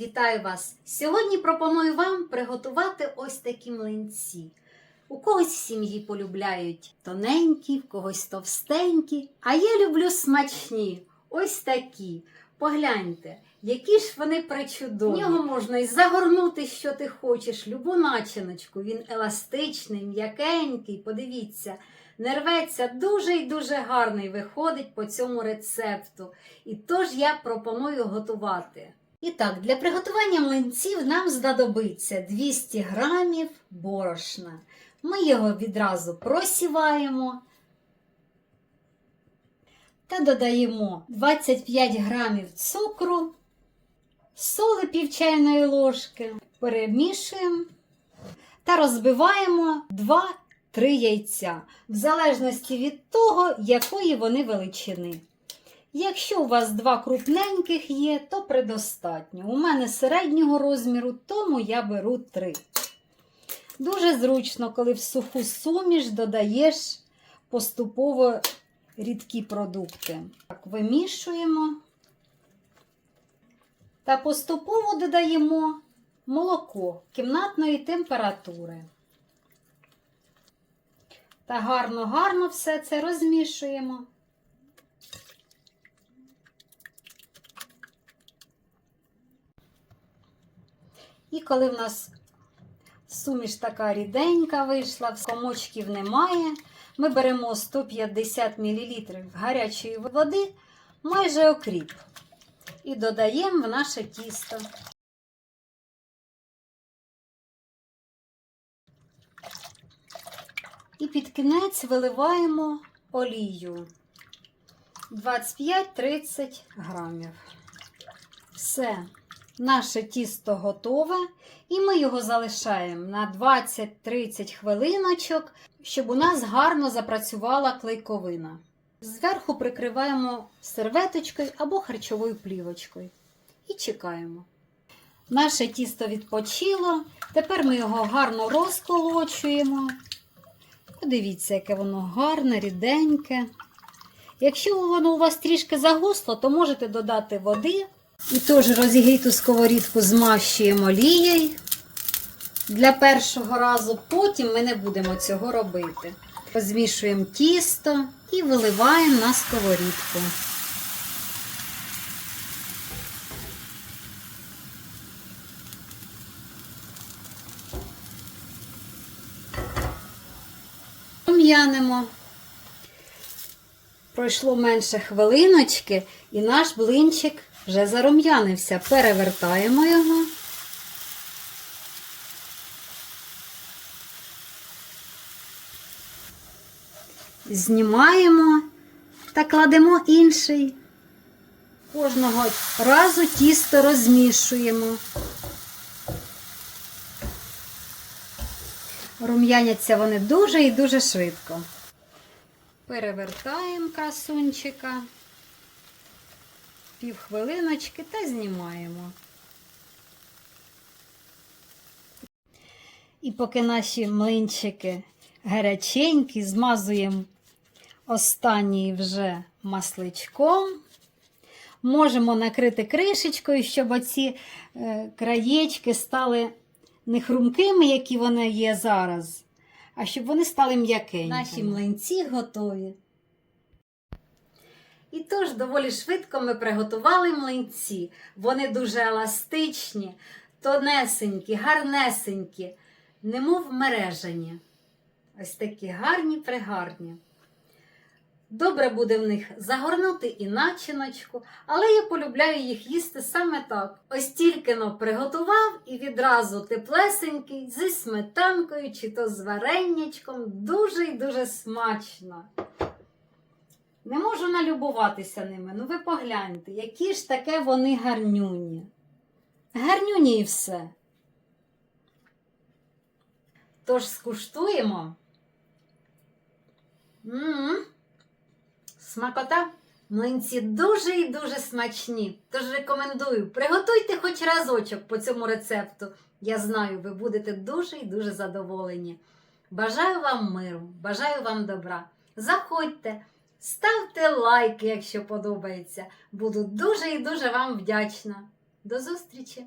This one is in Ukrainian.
Вітаю вас! Сьогодні пропоную вам приготувати ось такі млинці. У когось в сім'ї полюбляють тоненькі, в когось товстенькі, а я люблю смачні, ось такі. Погляньте, які ж вони причудові. В нього можна і загорнути, що ти хочеш, любу начиночку. Він еластичний, м'якенький. Подивіться, не рветься дуже і дуже гарний виходить по цьому рецепту. І тож я пропоную готувати. І так, для приготування млинців нам знадобиться 200 грамів борошна. Ми його відразу просіваємо та додаємо 25 грамів цукру, соли пів чайної ложки, перемішуємо та розбиваємо 2-3 яйця, в залежності від того, якої вони величини. Якщо у вас два крупненьких є, то предостатньо. У мене середнього розміру, тому я беру три. Дуже зручно, коли в суху суміш додаєш поступово рідкі продукти. Так, вимішуємо та поступово додаємо молоко кімнатної температури. Та гарно-гарно все це розмішуємо. І коли в нас суміш така ріденька вийшла, комочків немає, ми беремо 150 мл гарячої води, майже окріп, і додаємо в наше тісто. І під кінець виливаємо олію 25-30 грамів. Все. Наше тісто готове, і ми його залишаємо на 20-30 хвилиночок, щоб у нас гарно запрацювала клейковина. Зверху прикриваємо серветочкою або харчовою плівочкою і чекаємо. Наше тісто відпочило. Тепер ми його гарно розколочуємо. Подивіться, яке воно гарне, ріденьке. Якщо воно у вас трішки загусло, то можете додати води. І теж розігріту сковорідку змащуємо олією для першого разу, потім ми не будемо цього робити. Змішуємо тісто і виливаємо на сковорідку. Рум'янимо. Пройшло менше хвилиночки, і наш блинчик вже зарум'янився. Перевертаємо його. Знімаємо та кладемо інший. Кожного разу тісто розмішуємо. Рум'яняться вони дуже і дуже швидко. Перевертаємо красунчика півхвилиночки та знімаємо. І поки наші млинчики гаряченькі, змазуємо останній вже масличком. Можемо накрити кришечкою, щоб оці е, краєчки стали не хрумкими, які вони є зараз, а щоб вони стали м'якенькими. Наші млинці готові. І тож доволі швидко ми приготували млинці. Вони дуже еластичні, тонесенькі, гарнесенькі, немов мережані. Ось такі гарні пригарні. Добре буде в них загорнути і начиночку, але я полюбляю їх їсти саме так. Ось тільки но приготував і відразу теплесенький, зі сметанкою чи то з вареннячком. Дуже і дуже смачно. Не можу налюбуватися ними. Ну ви погляньте, які ж таке вони гарнюні. Гарнюні і все. Тож скуштуємо. М-м-м. Смакота. Млинці дуже і дуже смачні. Тож рекомендую, приготуйте хоч разочок по цьому рецепту. Я знаю, ви будете дуже і дуже задоволені. Бажаю вам миру, бажаю вам добра. Заходьте, ставте лайки, якщо подобається. Буду дуже і дуже вам вдячна. До зустрічі!